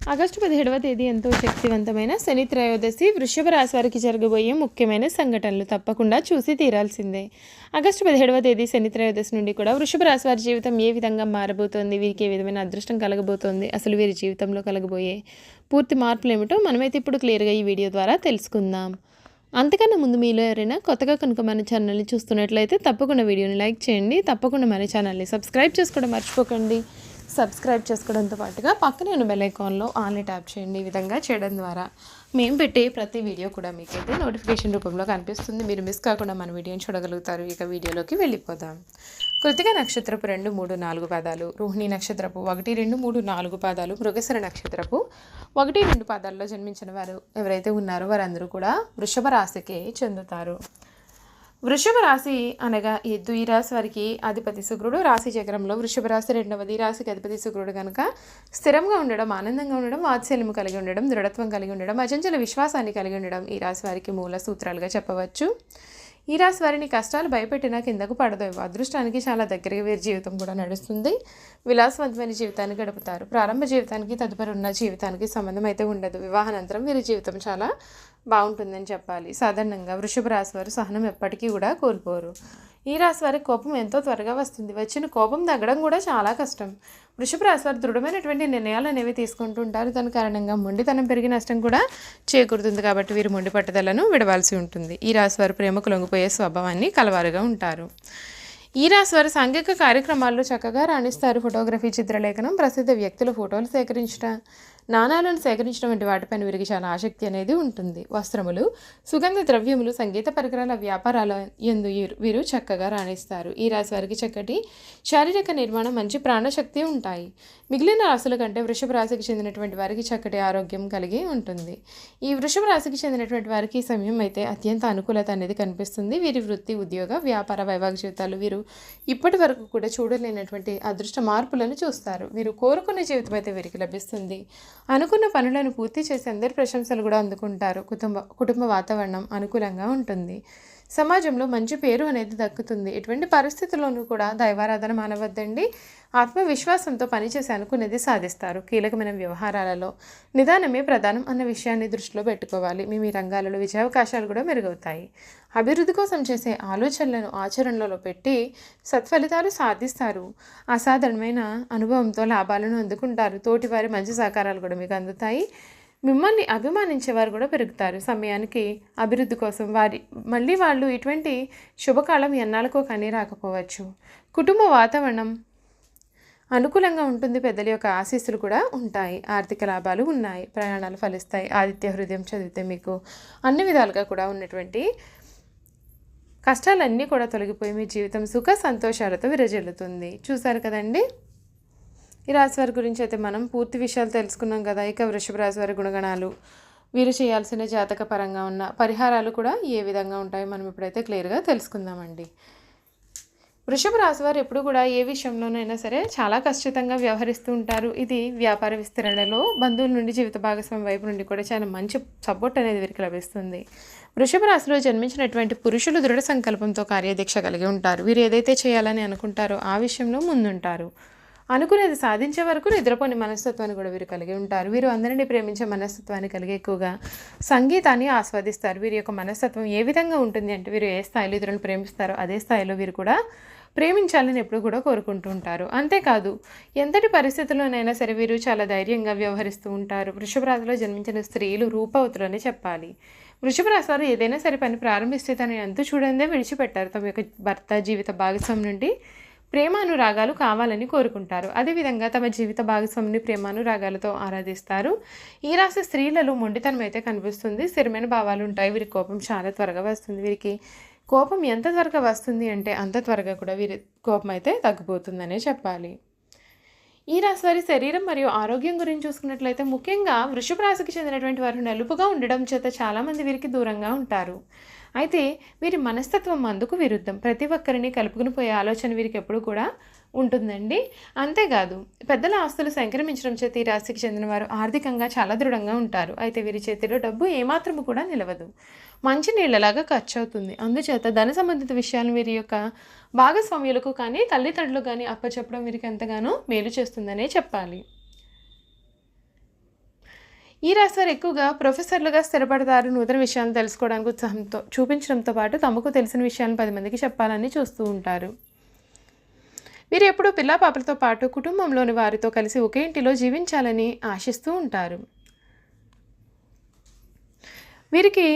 August పదిహేడవ తేదీ ఎంతో శక్తివంతమైన శని త్రయోదశి వృషభ రాశి వారికి జరగబోయే ముఖ్యమైన సంఘటనలు తప్పకుండా చూసి తీరాల్సిందే. ఆగస్టు పదిహేడవ తేదీ శని త్రయోదశి నుండి కూడా వృషభ రాశి వారి జీవితం ఏ విధంగా మారబోతోంది వీరికి ఏ విధమైన అదృష్టం కలగబోతోంది అసలు వీరి జీవితంలో కలగబోయే పూర్తి మార్పులు ఏమిటో మనమైతే ఇప్పుడు క్లియర్గా ఈ వీడియో ద్వారా తెలుసుకుందాం. అంతకన్నా ముందు మీలో ఎవరైనా కొత్తగా కనుక మన ఛానల్ని చూస్తున్నట్లయితే తప్పకుండా వీడియోని లైక్ చేయండి తప్పకుండా మన ఛానల్ని సబ్స్క్రైబ్ చేసుకోవడం మర్చిపోకండి. సబ్స్క్రైబ్ చేసుకోవడంతో పాటుగా పక్కనే ఉన్న బెల్ ఐకాన్లో ఆన్లీ ట్యాప్ చేయండి. ఈ విధంగా చేయడం ద్వారా మేము పెట్టే ప్రతి వీడియో కూడా మీకైతే నోటిఫికేషన్ రూపంలో కనిపిస్తుంది. మీరు మిస్ కాకుండా మన వీడియోని చూడగలుగుతారు. ఇక వీడియోలోకి వెళ్ళిపోదాం. కృతిక నక్షత్రపు రెండు మూడు నాలుగు పాదాలు రోహిణి నక్షత్రపు ఒకటి రెండు మూడు నాలుగు పాదాలు మృగసర నక్షత్రపు ఒకటి రెండు పాదాల్లో జన్మించిన వారు ఎవరైతే ఉన్నారో వారందరూ కూడా వృషభ రాశికే చెందుతారు. వృషభ రాశి అనగా ఎద్దు ఈ రాశి వారికి అధిపతి శుక్రుడు. రాశి చక్రంలో వృషభ రాశి రెండవది. రాశికి అధిపతి శుక్రుడు కనుక స్థిరంగా ఉండడం ఆనందంగా ఉండడం వాత్సల్యం కలిగి ఉండడం దృఢత్వం కలిగి ఉండడం అచంచల విశ్వాసాన్ని కలిగి ఉండడం ఈ రాశి వారికి మూల సూత్రాలుగా చెప్పవచ్చు. ఈ రాశి వారిని కష్టాలు భయపెట్టినా కిందకు పడదు అదృష్టానికి చాలా దగ్గరగా వీరి జీవితం కూడా నడుస్తుంది. విలాసవంతమైన జీవితాన్ని గడుపుతారు. ప్రారంభ జీవితానికి తదుపరి ఉన్న జీవితానికి సంబంధం అయితే ఉండదు. వివాహానంతరం వీరి జీవితం చాలా బాగుంటుందని చెప్పాలి. సాధారణంగా వృషభ రాశి వారు సహనం ఎప్పటికీ కూడా కోల్పోరు. ఈ రాశి వారికి కోపం ఎంతో త్వరగా వస్తుంది. వచ్చిన కోపం తగ్గడం కూడా చాలా కష్టం. వృషభ రాశి వారు దృఢమైనటువంటి నిర్ణయాలు అనేవి తీసుకుంటూ ఉంటారు. దాని కారణంగా మొండితనం పెరిగి నష్టం కూడా చేకూరుతుంది కాబట్టి వీరు మొండి పట్టుదలను విడవాల్సి ఉంటుంది. ఈ రాశి వారు ప్రేమకు లొంగిపోయే స్వభావాన్ని కలవారుగా ఉంటారు. ఈ రాశి వారు సాంఘిక కార్యక్రమాల్లో చక్కగా రాణిస్తారు. ఫోటోగ్రఫీ చిత్రలేఖనం ప్రసిద్ధ వ్యక్తుల ఫోటోలు సేకరించడం నాణాలను సేకరించడం వంటి వాటిపైన వీరికి చాలా ఆసక్తి అనేది ఉంటుంది. వస్త్రములు సుగంధ ద్రవ్యములు సంగీత పరికరాల వ్యాపారాల ఎందు వీరు- వీరు చక్కగా రాణిస్తారు. ఈ రాశి వారికి చక్కటి శారీరక నిర్మాణం మంచి ప్రాణశక్తి ఉంటాయి. మిగిలిన రాశుల కంటే వృషభ రాశికి చెందినటువంటి వారికి చక్కటి ఆరోగ్యం కలిగి ఉంటుంది. ఈ వృషభ రాశికి చెందినటువంటి వారికి ఈ సమయం అయితే అత్యంత అనుకూలత అనేది కనిపిస్తుంది. వీరి వృత్తి ఉద్యోగ వ్యాపార వైవాహిక జీవితాలు వీరు ఇప్పటి వరకు కూడా చూడలేనటువంటి అదృష్ట మార్పులను చూస్తారు. వీరు కోరుకునే జీవితం అయితే వీరికి లభిస్తుంది. అనుకున్న పనులను పూర్తి చేసి అందరి ప్రశంసలు కూడా అందుకుంటారు. కుటుంబ కుటుంబ వాతావరణం అనుకూలంగా ఉంటుంది. సమాజంలో మంచి పేరు అనేది దక్కుతుంది. ఎటువంటి పరిస్థితుల్లోనూ కూడా దైవారాధన మానవద్దండి. ఆత్మవిశ్వాసంతో పనిచేసి అనుకునేది సాధిస్తారు. కీలకమైన వ్యవహారాలలో నిదానమే ప్రధానం అన్న విషయాన్ని దృష్టిలో పెట్టుకోవాలి. మీ మీ రంగాలలో విజయావకాశాలు కూడా మెరుగవుతాయి. అభివృద్ధి కోసం చేసే ఆలోచనలను ఆచరణలో పెట్టి సత్ఫలితాలు సాధిస్తారు. అసాధారణమైన అనుభవంతో లాభాలను అందుకుంటారు. తోటివారి మంచి సహకారాలు కూడా మీకు అందుతాయి. మిమ్మల్ని అభిమానించేవారు కూడా పెరుగుతారు. సమయానికి అభివృద్ధి కోసం వారి మళ్ళీ వాళ్ళు ఇటువంటి శుభకాలం ఎన్నాళ్ళకో కానీ రాకపోవచ్చు. కుటుంబ వాతావరణం అనుకూలంగా ఉంటుంది. పెద్దల యొక్క ఆశీస్సులు కూడా ఉంటాయి. ఆర్థిక లాభాలు ఉన్నాయి. ప్రయాణాలు ఫలిస్తాయి. ఆదిత్య హృదయం చదివితే మీకు అన్ని విధాలుగా కూడా ఉన్నటువంటి కష్టాలన్నీ కూడా తొలగిపోయి మీ జీవితం సుఖ సంతోషాలతో విరజల్లుతుంది. చూసారు కదండి? ఈ రాశి వారి గురించి అయితే మనం పూర్తి విషయాలు తెలుసుకున్నాం కదా. ఇక వృషభ రాశి వారి గుణగణాలు వీరు చేయాల్సిన జాతక పరంగా ఉన్న పరిహారాలు కూడా ఏ విధంగా ఉంటాయో మనం ఇప్పుడైతే క్లియర్గా తెలుసుకుందామండి. వృషభ రాశి వారు ఎప్పుడు కూడా ఏ విషయంలోనైనా సరే చాలా ఖచ్చితంగా వ్యవహరిస్తూ ఉంటారు. ఇది వ్యాపార విస్తరణలో బంధువుల నుండి జీవిత భాగస్వామి వైపు నుండి కూడా చాలా మంచి సపోర్ట్ అనేది వీరికి లభిస్తుంది. వృషభ రాశిలో జన్మించినటువంటి పురుషులు దృఢ సంకల్పంతో కార్యదీక్ష కలిగి ఉంటారు. వీరు ఏదైతే చేయాలని అనుకుంటారో ఆ విషయంలో ముందుంటారు. అనుకునేది సాధించే వరకు నిద్రపోని మనస్తత్వాన్ని కూడా వీరు కలిగి ఉంటారు. వీరు అందరినీ ప్రేమించే మనస్తత్వాన్ని కలిగి ఎక్కువగా సంగీతాన్ని ఆస్వాదిస్తారు. వీరి యొక్క మనస్తత్వం ఏ విధంగా ఉంటుంది అంటే వీరు ఏ స్థాయిలో ఇతరులను ప్రేమిస్తారో అదే స్థాయిలో వీరు కూడా ప్రేమించాలని ఎప్పుడు కూడా కోరుకుంటూ ఉంటారు. అంతేకాదు ఎంతటి పరిస్థితుల్లోనైనా సరే వీరు చాలా ధైర్యంగా వ్యవహరిస్తూ ఉంటారు. వృషభరాశిలో జన్మించిన స్త్రీలు రూపవతులని చెప్పాలి. వృషభరాశి వారు ఏదైనా సరే పని ప్రారంభిస్తే తనని ఎంతో చూడందే విడిచిపెట్టారు. తమ యొక్క భర్త జీవిత భాగస్వామి నుండి ప్రేమానురాగాలు కావాలని కోరుకుంటారు. అదేవిధంగా తమ జీవిత భాగస్వామిని ప్రేమానురాగాలతో ఆరాధిస్తారు. ఈ రాశి స్త్రీలలో మొండితనం అయితే కనిపిస్తుంది. స్థిరమైన భావాలు ఉంటాయి. వీరి కోపం చాలా త్వరగా వస్తుంది. వీరికి కోపం ఎంత త్వరగా వస్తుంది అంటే అంత త్వరగా కూడా వీరి కోపం అయితే తగ్గిపోతుందనే చెప్పాలి. ఈ రాశి వారి శరీరం మరియు ఆరోగ్యం గురించి చూసుకున్నట్లయితే ముఖ్యంగా వృషభ రాశికి చెందినటువంటి వారు నలుపుగా ఉండడం చేత చాలామంది వీరికి దూరంగా ఉంటారు. అయితే వీరి మనస్తత్వం అందుకు విరుద్ధం. ప్రతి ఒక్కరిని కలుపుకుని పోయే ఆలోచన వీరికి ఎప్పుడు కూడా ఉంటుందండి. అంతేకాదు పెద్దల ఆస్తులు సంక్రమించడం చేత ఈ రాశికి చెందినవారు ఆర్థికంగా చాలా దృఢంగా ఉంటారు. అయితే వీరి చేతిలో డబ్బు ఏమాత్రము కూడా నిలవదు. మంచి నీళ్ళలాగా ఖర్చు అవుతుంది అందుచేత ధన సంబంధిత విషయాలు వీరి యొక్క భాగస్వామ్యులకు కానీ తల్లిదండ్రులకు కానీ అప్పచెప్పడం వీరికి ఎంతగానో మేలు చేస్తుందనే చెప్పాలి. ఈ రాశి వారు ఎక్కువగా ప్రొఫెసర్లుగా స్థిరపడతారు నూతన విషయాలను తెలుసుకోవడానికి ఉత్సాహంతో చూపించడంతో పాటు తమకు తెలిసిన విషయాలను పది మందికి చెప్పాలని చూస్తూ ఉంటారు. వీరు ఎప్పుడూ పిల్లా పాపలతో పాటు కుటుంబంలోని వారితో కలిసి ఒకే ఇంటిలో జీవించాలని ఆశిస్తూ ఉంటారు. వీరికి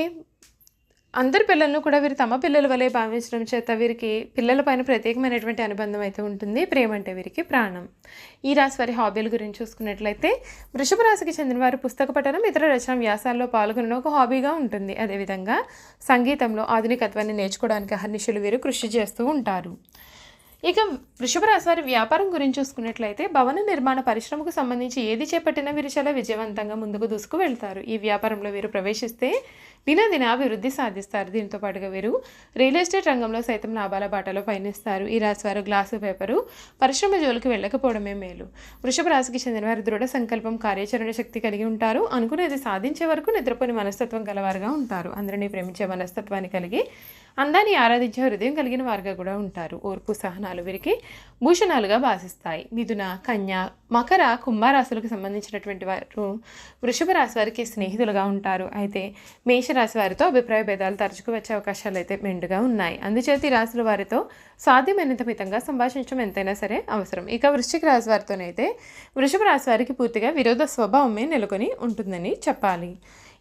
అందరి పిల్లలను కూడా వీరు తమ పిల్లల వలె భావించడం చేత వీరికి పిల్లలపైన ప్రత్యేకమైనటువంటి అనుబంధం అయితే ఉంటుంది. ప్రేమ అంటే వీరికి ప్రాణం. ఈ రాశి వారి హాబీల గురించి చూసుకున్నట్లయితే వృషభ రాశికి చెందిన వారు పుస్తక పఠనం ఇతర రచన వ్యాసాల్లో పాల్గొనడం ఒక హాబీగా ఉంటుంది. అదేవిధంగా సంగీతంలో ఆధునికత్వాన్ని నేర్చుకోవడానికి అహర్నిశలు వీరు కృషి చేస్తూ ఉంటారు. ఇక వృషభ రాశి వారి వ్యాపారం గురించి చూసుకున్నట్లయితే భవన నిర్మాణ పరిశ్రమకు సంబంధించి ఏది చేపట్టినా వీరు చాలా విజయవంతంగా ముందుకు దూసుకు వెళ్తారు. ఈ వ్యాపారంలో వీరు ప్రవేశిస్తే దినదిన అభివృద్ధి సాధిస్తారు. దీంతో పాటుగా వీరు రియల్ ఎస్టేట్ రంగంలో సైతం లాభాల బాటలో పయనిస్తారు. ఈ రాశివారు గ్లాసు పేపరు పరిశ్రమ జోలికి వెళ్ళకపోవడమే మేలు. వృషభ రాశికి చెందిన వారు దృఢ సంకల్పం కార్యాచరణ శక్తి కలిగి ఉంటారు. అనుకునేది సాధించే వరకు నిద్రపోని మనస్తత్వం గలవారుగా ఉంటారు. అందరినీ ప్రేమించే మనస్తత్వాన్ని కలిగి అందాన్ని ఆరాధించే హృదయం కలిగిన వారుగా కూడా ఉంటారు. ఓర్పు సహనాలు వీరికి భూషణాలుగా భాసిస్తాయి. మిథున కన్య మకర కుంభరాశులకు సంబంధించినటువంటి వారు వృషభ రాశి వారికి స్నేహితులుగా ఉంటారు. అయితే మేషరాశి వారితో అభిప్రాయ భేదాలు తరచుకు వచ్చే అవకాశాలు అయితే మెండుగా ఉన్నాయి. అందుచేత ఈ రాశుల వారితో సాధ్యమైనంత మితంగా సంభాషించడం ఎంతైనా సరే అవసరం. ఇక వృశ్చిక రాశి వారితోనైతే వృషభ రాశి వారికి పూర్తిగా విరోధ స్వభావమే నెలకొని ఉంటుందని చెప్పాలి.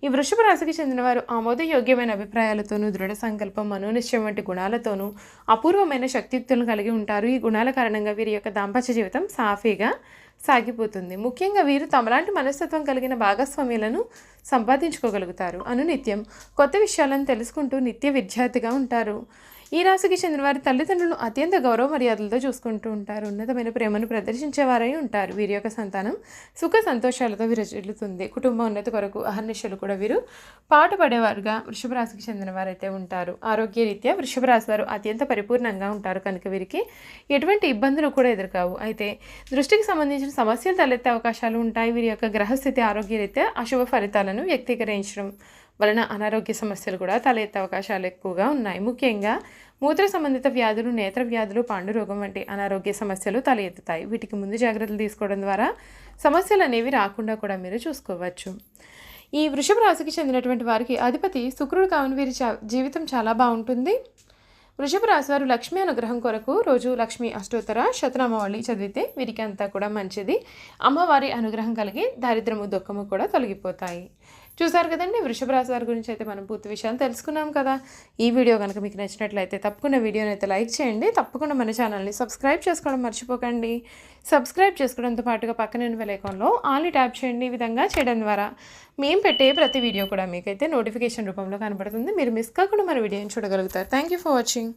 ఈ వృషభ రాశికి చెందినవారు ఆమోదయోగ్యమైన అభిప్రాయాలతోనూ దృఢ సంకల్పం మనోనిశ్చయం వంటి గుణాలతోనూ అపూర్వమైన శక్తియుక్తులను కలిగి ఉంటారు. ఈ గుణాల కారణంగా వీరి యొక్క దాంపత్య జీవితం సాఫీగా సాగిపోతుంది. ముఖ్యంగా వీరు తమలాంటి మనస్తత్వం కలిగిన భాగస్వామ్యులను సంపాదించుకోగలుగుతారు. అనునిత్యం కొత్త విషయాలను తెలుసుకుంటూ నిత్య విద్యార్థిగా ఉంటారు. ఈ రాశికి చెందిన వారి తల్లిదండ్రులను అత్యంత గౌరవ మర్యాదలతో చూసుకుంటూ ఉంటారు. ఉన్నతమైన ప్రేమను ప్రదర్శించేవారై ఉంటారు. వీరి యొక్క సంతానం సుఖ సంతోషాలతో విరచిల్లుతుంది కుటుంబ ఉన్నతి కొరకు అహర్నిశలు కూడా వీరు పాటుపడేవారుగా వృషభ రాశికి చెందిన వారైతే ఉంటారు. ఆరోగ్యరీత్యా వృషభ రాశి వారు అత్యంత పరిపూర్ణంగా ఉంటారు. కనుక వీరికి ఎటువంటి ఇబ్బందులు కూడా ఎదురుకావు. అయితే దృష్టికి సంబంధించిన సమస్యలు తలెత్తే అవకాశాలు ఉంటాయి. వీరి యొక్క గ్రహస్థితి ఆరోగ్యరీత్యా అశుభ ఫలితాలను వ్యక్తీకరించడం వలన అనారోగ్య సమస్యలు కూడా తలెత్తే అవకాశాలు ఎక్కువగా ఉన్నాయి. ముఖ్యంగా మూత్ర సంబంధిత వ్యాధులు నేత్ర వ్యాధులు పాండురోగం వంటి అనారోగ్య సమస్యలు తలెత్తుతాయి. వీటికి ముందు జాగ్రత్తలు తీసుకోవడం ద్వారా సమస్యలు అనేవి రాకుండా కూడా మీరు చూసుకోవచ్చు. ఈ వృషభ రాశికి చెందినటువంటి వారికి అధిపతి శుక్రుడు కావున వీరి జీవితం చాలా బాగుంటుంది. వృషభ రాశి వారు లక్ష్మీ అనుగ్రహం కొరకు రోజు లక్ష్మీ అష్టోత్తర శతనామావళి చదివితే వీరికి అంతా కూడా మంచిది. అమ్మవారి అనుగ్రహం కలిగి దారిద్రము దుఃఖము కూడా తొలగిపోతాయి. చూసారు కదండి? వృషభ రాశి వారి గురించి అయితే మనం పూర్తి విషయాలు తెలుసుకున్నాం కదా. ఈ వీడియో కనుక మీకు నచ్చినట్లయితే తప్పకుండా వీడియోని అయితే లైక్ చేయండి. తప్పకుండా మన ఛానల్ని సబ్స్క్రైబ్ చేసుకోవడం మర్చిపోకండి. సబ్స్క్రైబ్ చేసుకోవడంతో పాటుగా పక్కన వెలేకంలో ఆల్ని ట్యాప్ చేయండి. ఈ విధంగా చేయడం ద్వారా మేము పెట్టే ప్రతి వీడియో కూడా మీకైతే నోటిఫికేషన్ రూపంలో కనబడుతుంది. మీరు మిస్ కాకుండా మన వీడియోని చూడగలుగుతారు. Thank you for watching